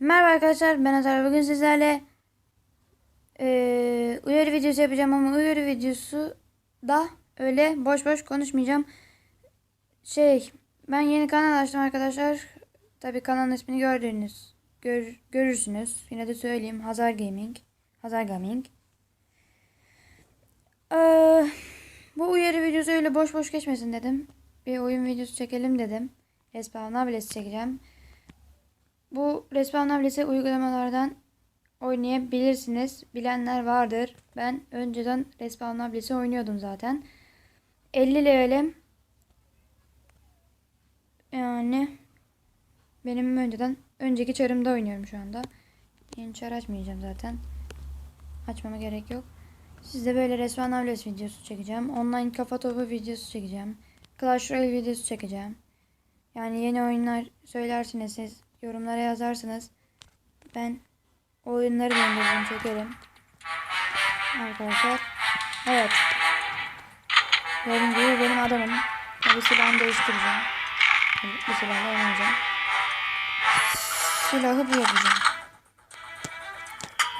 Merhaba arkadaşlar ben Azar bugün sizlerle eee, uyarı videosu yapacağım ama uyarı videosu da öyle boş boş konuşmayacağım. Şey ben yeni kanal açtım arkadaşlar. Tabi kanalın ismini gördünüz. Gör, görürsünüz. Yine de söyleyeyim. Hazar Gaming. Hazar Gaming. Eee, bu uyarı videosu öyle boş boş geçmesin dedim. Bir oyun videosu çekelim dedim. Respawn Abilesi çekeceğim. Bu Abilesi uygulamalardan oynayabilirsiniz. Bilenler vardır. Ben önceden Abilesi oynuyordum zaten. 50 levelim. Yani benim önceden önceki çarımda oynuyorum şu anda. Yeni çar açmayacağım zaten. Açmama gerek yok. Sizde böyle Respawn Abilesi videosu çekeceğim. Online kafa topu videosu çekeceğim. Clash Royale videosu çekeceğim. Yani yeni oyunlar söylersiniz siz yorumlara yazarsınız. Ben o oyunları indiririm çekerim. Arkadaşlar. Evet. Gördüğünüz gibi benim adamım. Tabii silahımı değiştireceğim. Bu silahla oynayacağım. Silahı bu yapacağım.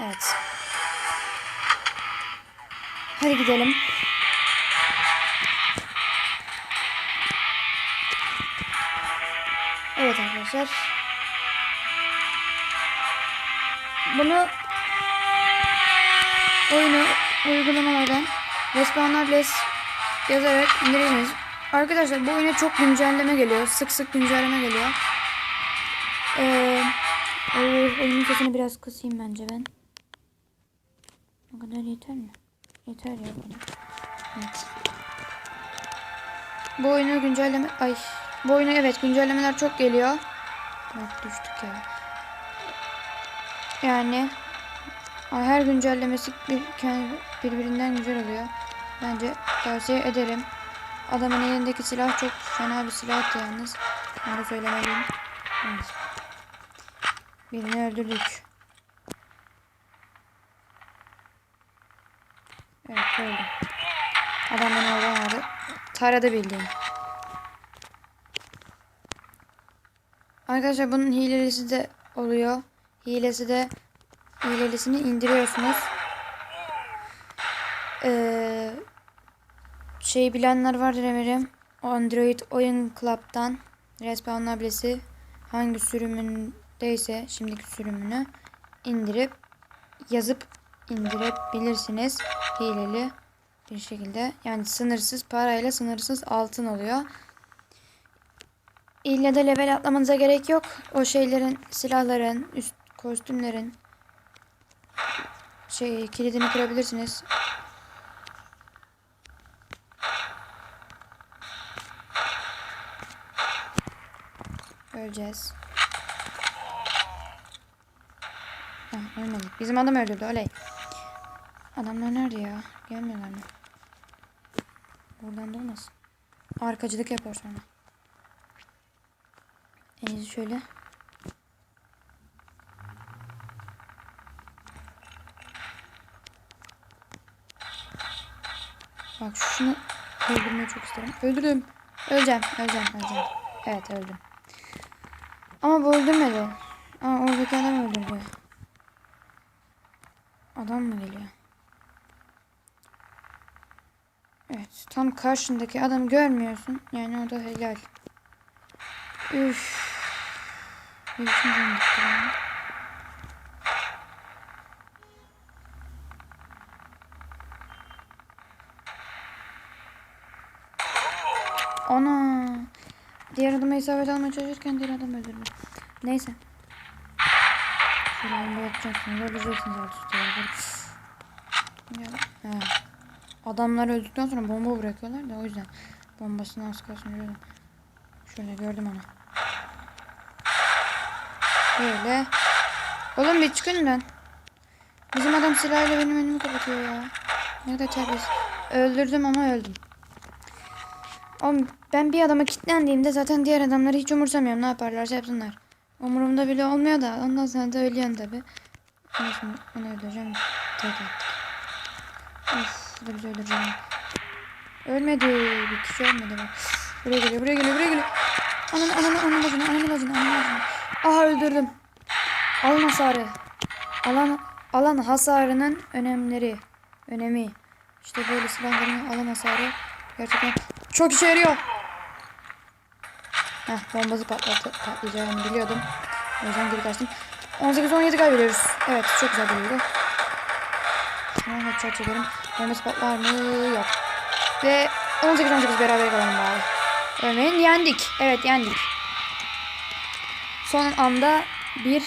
Evet. Hadi gidelim. Evet arkadaşlar. Bunu oyunu uygulamalardan Respawn Adres yazarak indirirsiniz. Arkadaşlar bu oyuna çok güncelleme geliyor. Sık sık güncelleme geliyor. Ee, oyunun sesini biraz kısayım bence ben. O kadar yeter mi? Yeter ya bana. Evet. Bu oyunu güncelleme... Ay. Bu oyuna evet güncellemeler çok geliyor. Bak düştük ya. Yani her güncellemesi bir, birbirinden güzel oluyor. Bence tavsiye ederim. Adamın elindeki silah çok fena bir silahtı yalnız. Onu söylemeliyim. Evet. Birini öldürdük. Evet böyle. Adam beni olamadı. Taradı bildiğin. Arkadaşlar bunun hilelisi de oluyor. Hilesi de hilelisini indiriyorsunuz. Ee, şey bilenler vardır emirim. Android Oyun Club'dan Respawn Ablesi hangi sürümündeyse şimdiki sürümünü indirip yazıp indirebilirsiniz. Hileli bir şekilde. Yani sınırsız parayla sınırsız altın oluyor. İlle de level atlamanıza gerek yok. O şeylerin, silahların, üst kostümlerin şey kilidini kırabilirsiniz. Öleceğiz. Heh, ölmedik. Bizim adam öldürdü. Oley. Adamlar nerede ya? Gelmiyorlar mı? Buradan da olmasın. Arkacılık yapar sonra. En iyisi şöyle. Bak şunu öldürmeyi çok isterim. Öldürdüm. Öleceğim, öleceğim, öleceğim. Evet öldüm. Ama bu öldürmedi. Aa oradaki adam öldürdü. Adam mı geliyor? Evet tam karşındaki adamı görmüyorsun. Yani o da helal. Üf. İçin canım gitti Ana. Diğer adama isabet almaya çalışırken diğer adam öldürdü. Neyse. Şöyle bomba yapacaksınız. Ya. Ya. He. Adamlar öldükten sonra bomba bırakıyorlar da o yüzden. Bombasını az kalsın görüyorum. Şöyle gördüm onu. Böyle. Oğlum bir çıkın lan. Bizim adam silahıyla benim önümü kapatıyor ya. Ne kadar terbiyesiz. Öldürdüm ama öldüm. Oğlum ben bir adama kilitlendiğimde zaten diğer adamları hiç umursamıyorum. Ne yaparlarsa yapsınlar. Umurumda bile olmuyor da ondan sonra da ölüyorum tabi. Onu şimdi onu öldüreceğim. Tek attık. Of bizi öldüreceğim. Ölmedi. Bir kişi ölmedi bak. Buraya geliyor buraya geliyor buraya geliyor. Ananı ananı ananı bacını ananı bacını ananı bacını. Aha öldürdüm. Alan hasarı. Alan alan hasarının önemleri. Önemi. İşte böyle silahların alan hasarı gerçekten çok işe yarıyor. Heh, bombası patladı, patlayacağını biliyordum. O yüzden geri kaçtım. 18-17 kaybediyoruz. Evet çok güzel bir Hemen headshot çekelim. Bombası patlar mı? Yok. Ve 18-18 beraber kalalım bari. Örneğin yendik. Evet yendik. Son anda bir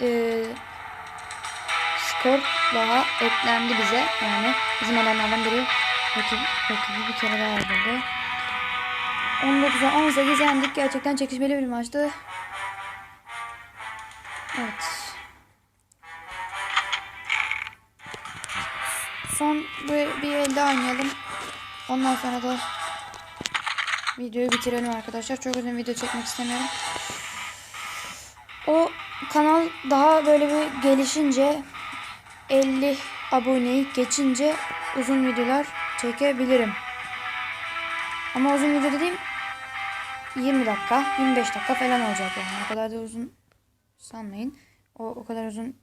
e, skor daha eklendi bize. Yani bizim adamlardan biri rakip, rakibi bir kere daha öldürdü. 19'a 18 yendik. Gerçekten çekişmeli bir maçtı. Evet. Son bir, bir elde oynayalım. Ondan sonra da videoyu bitirelim arkadaşlar. Çok uzun video çekmek istemiyorum. O kanal daha böyle bir gelişince 50 aboneyi geçince uzun videolar çekebilirim. Ama uzun video dediğim 20 dakika, 25 dakika falan olacak yani. O kadar da uzun sanmayın. O, o kadar uzun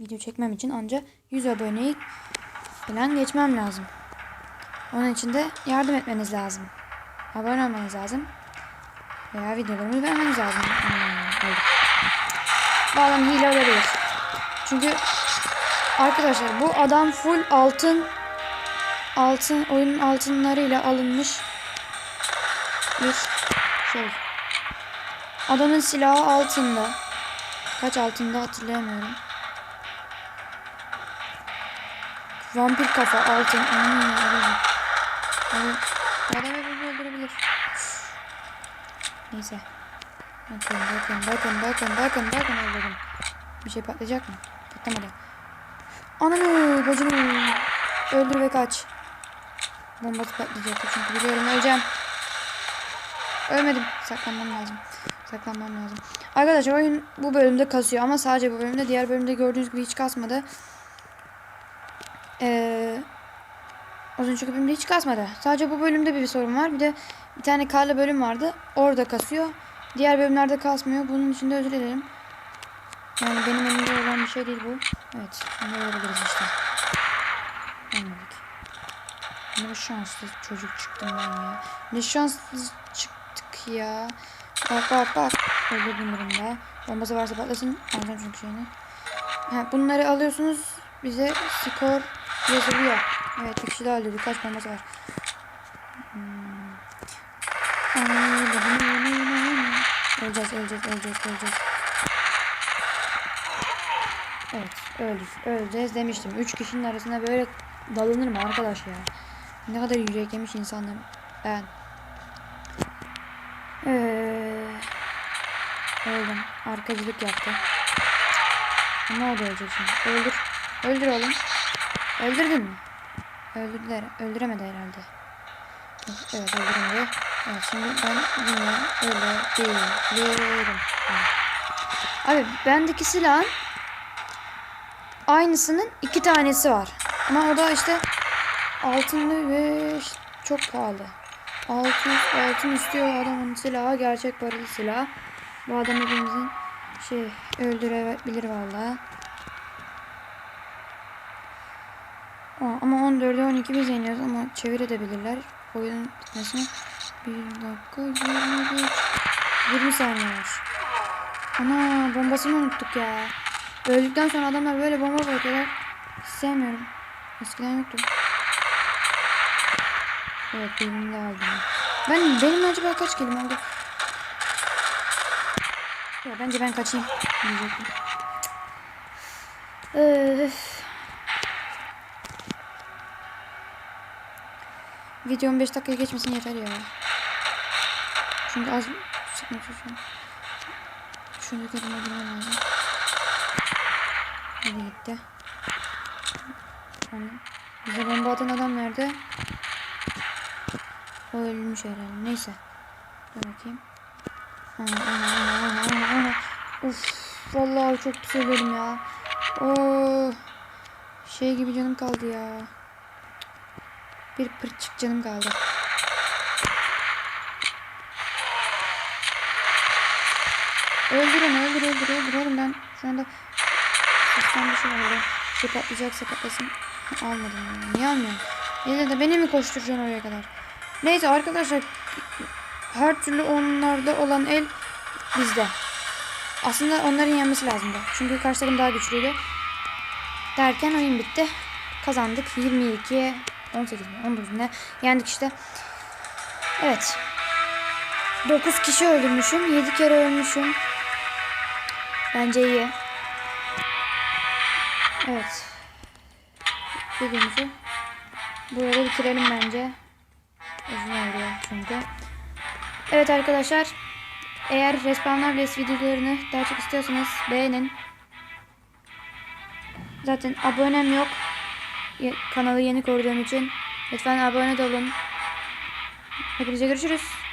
video çekmem için ancak 100 aboneyi falan geçmem lazım. Onun için de yardım etmeniz lazım. Abone olmanız lazım. Veya videolarımı beğenmeniz lazım. Hmm, adam hile olabilir. Çünkü arkadaşlar bu adam full altın altın oyunun altınlarıyla alınmış bir şey. Adamın silahı altında. Kaç altında hatırlayamıyorum. Vampir kafa altın. Hmm, evet. Evet. Bu adam hepimizi öldürebilir. Neyse. Bakın bakın bakın bakın bakın bakın öldürdüm. Bir şey patlayacak mı? Patlamadı. Ananı bacını öldür ve kaç. Bombası patlayacaktı çünkü biliyorum öleceğim. Ölmedim. Saklanmam lazım. Saklanmam lazım. Arkadaşlar oyun bu bölümde kasıyor ama sadece bu bölümde. Diğer bölümde gördüğünüz gibi hiç kasmadı. Ee, az önceki bölümde hiç kasmadı. Sadece bu bölümde bir sorun var. Bir de bir tane karlı bölüm vardı. Orada kasıyor. Diğer bölümlerde kasmıyor. Bunun için de özür dilerim. Yani benim elimde olan bir şey değil bu. Evet. Bunu öğrenebiliriz işte. Anladık. Ne şanslı çocuk çıktım ben ya. Ne şanslı çıktık ya. Bak bak bak. Öldürdüm durumda. Bombası varsa patlasın. Alacağım çünkü şeyini. Ha, bunları alıyorsunuz. Bize skor yazılıyor. Evet bir kişi daha öldürdü. Kaç bombası var? Hmm. Öleceğiz, öleceğiz, öleceğiz, öleceğiz. Evet, öldük. Öleceğiz demiştim. Üç kişinin arasında böyle dalınır mı arkadaş ya? Ne kadar yürek yemiş insanlar. Ben. Ee, öldüm. Arkacılık yaptı. Oldu ölecek şimdi? Öldür. Öldür oğlum. Öldürdün mü? Öldürdüler. Öldüremedi herhalde. Evet öldüremedi. Evet şimdi ben yine öyle değilim. Abi bendeki silahın aynısının iki tanesi var. Ama o da işte altınlı ve çok pahalı. Altın, altın istiyor adamın silahı. Gerçek paralı silah. Bu adam hepimizin şey öldürebilir valla. Ama 14'e 12 biz yeniyoruz ama çevir edebilirler. Oyunun bitmesine 1 dakika 21 20 saniye var. Ana bombasını unuttuk ya. Öldükten sonra adamlar böyle bomba bırakıyorlar. Sevmiyorum. Eskiden yoktu. Evet birini de aldım. Ben benim acaba kaç kelim oldu? Ya bence ben kaçayım diyecektim. Öf. Video 15 dakikaya geçmesin yeter ya. Çünkü az sıkmak istiyorum. Şunu kelime bilmem lazım. Nereye gitti? Hani bize bomba atan adam nerede? O ölmüş herhalde. Neyse. Dur bakayım. Uf vallahi çok söylüyorum ya. Oo. Şey gibi canım kaldı ya. Bir pırçık canım kaldı. Öldürün öldür öldür öldür ben şu anda Sistem bir şey var. Şey patlayacaksa patlasın. Almadım. Niye almıyorum? Yine de beni mi koşturacaksın oraya kadar? Neyse arkadaşlar her türlü onlarda olan el bizde. Aslında onların yenmesi lazımdı. Çünkü karşı takım daha güçlüydü. Derken oyun bitti. Kazandık. 22 18 mi? 19 ne? Yendik işte. Evet. 9 kişi öldürmüşüm. 7 kere ölmüşüm. Bence iyi. Evet. Videomuzu burada bitirelim bence. Uzun oluyor çünkü. Evet arkadaşlar. Eğer Respawnlar Blaze videolarını daha çok istiyorsanız beğenin. Zaten abonem yok. Kanalı yeni kurduğum için. Lütfen abone olun. Hepinize görüşürüz.